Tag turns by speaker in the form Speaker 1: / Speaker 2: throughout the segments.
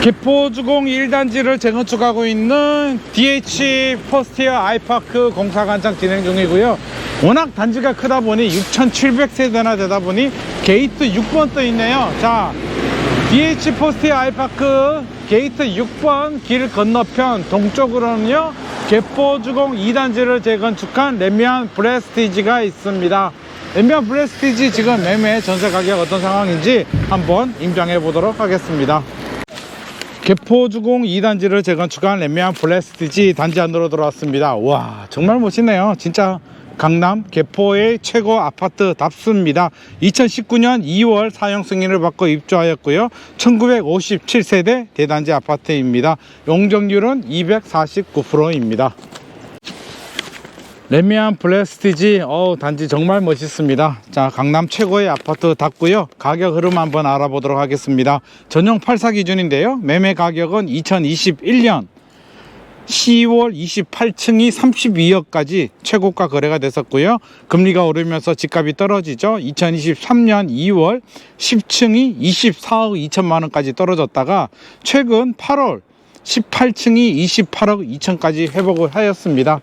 Speaker 1: 개포주공 1단지를 재건축하고 있는 DH 퍼스티어 아이파크 공사관장 진행 중이고요. 워낙 단지가 크다 보니 6,700세대나 되다 보니 게이트 6번 떠 있네요. 자, DH 포스티어 아이파크 게이트 6번 길 건너편 동쪽으로는요. 개포주공 2단지를 재건축한 레미안 브레스티지가 있습니다. 레미안 브레스티지 지금 매매 전세 가격 어떤 상황인지 한번 임장해 보도록 하겠습니다. 개포주공 2단지를 재건축한 레미안 블레스티지 단지 안으로 들어왔습니다. 와 정말 멋있네요. 진짜 강남 개포의 최고 아파트 답습니다. 2019년 2월 사용 승인을 받고 입주하였고요. 1957세대 대단지 아파트입니다. 용적률은 249%입니다. 레미안 블레스티지 어 단지 정말 멋있습니다 자 강남 최고의 아파트답고요 가격 흐름 한번 알아보도록 하겠습니다 전용 84 기준인데요 매매 가격은 2021년 10월 28층이 32억까지 최고가 거래가 됐었고요. 금리가 오르면서 집값이 떨어지죠. 2023년 2월 10층이 24억 2천만 원까지 떨어졌다가 최근 8월 18층이 28억 2천까지 회복을 하였습니다.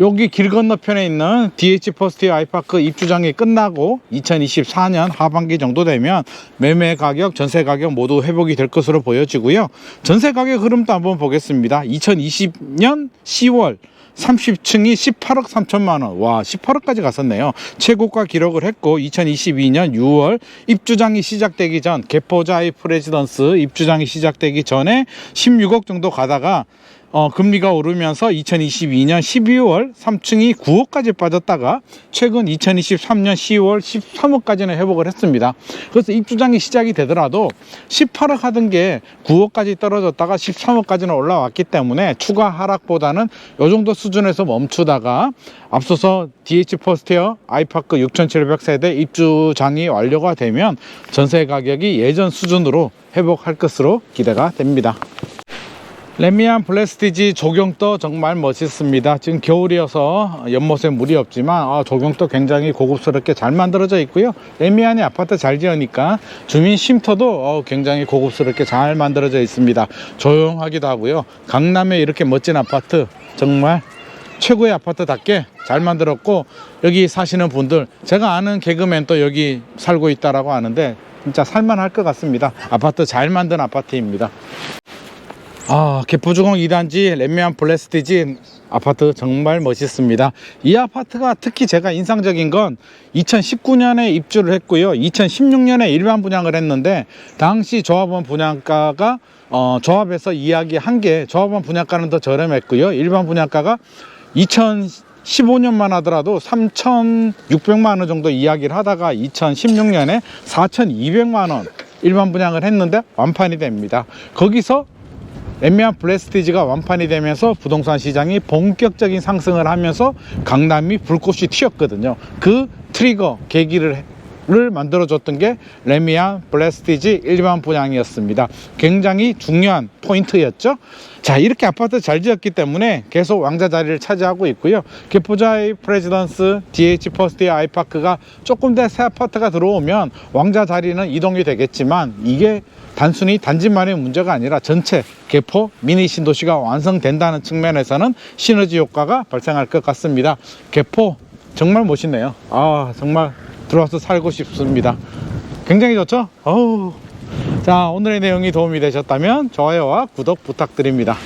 Speaker 1: 여기 길 건너편에 있는 DH 퍼스트 아이파크 입주장이 끝나고 2024년 하반기 정도 되면 매매 가격, 전세 가격 모두 회복이 될 것으로 보여지고요. 전세 가격 흐름도 한번 보겠습니다. 2020년 10월 30층이 18억 3천만 원. 와, 18억까지 갔었네요. 최고가 기록을 했고 2022년 6월 입주장이 시작되기 전 개포자이 프레지던스 입주장이 시작되기 전에 16억 정도 가다가 어, 금리가 오르면서 2022년 12월 3층이 9억까지 빠졌다가 최근 2023년 10월 13억까지는 회복을 했습니다. 그래서 입주장이 시작이 되더라도 18억 하던 게 9억까지 떨어졌다가 13억까지는 올라왔기 때문에 추가 하락보다는 이 정도 수준에서 멈추다가 앞서서 DH 포스테어 아이파크 6,700세대 입주장이 완료가 되면 전세 가격이 예전 수준으로 회복할 것으로 기대가 됩니다. 레미안 블레스티지 조경도 정말 멋있습니다. 지금 겨울이어서 연못에 물이 없지만 아, 조경도 굉장히 고급스럽게 잘 만들어져 있고요. 레미안이 아파트 잘 지으니까 주민 쉼터도 어, 굉장히 고급스럽게 잘 만들어져 있습니다. 조용하기도 하고요. 강남에 이렇게 멋진 아파트 정말 최고의 아파트답게 잘 만들었고 여기 사시는 분들 제가 아는 개그맨 또 여기 살고 있다라고 하는데 진짜 살만할 것 같습니다. 아파트 잘 만든 아파트입니다. 아, 개포주공 2단지 레미안 블레스티지 아파트 정말 멋있습니다. 이 아파트가 특히 제가 인상적인 건 2019년에 입주를 했고요. 2016년에 일반 분양을 했는데 당시 조합원 분양가가 어, 조합에서 이야기한 게 조합원 분양가는 더 저렴했고요. 일반 분양가가 2015년만 하더라도 3,600만 원 정도 이야기를 하다가 2016년에 4,200만 원 일반 분양을 했는데 완판이 됩니다. 거기서 레미안 블레스티지가 완판이 되면서 부동산 시장이 본격적인 상승을 하면서 강남이 불꽃이 튀었거든요. 그 트리거 계기를 를 만들어줬던 게 레미안 블레스티지 일반 분양이었습니다. 굉장히 중요한 포인트였죠. 자 이렇게 아파트 잘 지었기 때문에 계속 왕자 자리를 차지하고 있고요. 개포자이 프레지던스 DH 퍼스트 아이파크가 조금 더 새 아파트가 들어오면 왕자 자리는 이동이 되겠지만 이게 단순히 단지만의 문제가 아니라 전체 개포 미니 신도시가 완성된다는 측면에서는 시너지 효과가 발생할 것 같습니다. 개포 정말 멋있네요. 아 정말 들어와서 살고 싶습니다. 굉장히 좋죠? 어우. 자 오늘의 내용이 도움이 되셨다면 좋아요와 구독 부탁드립니다.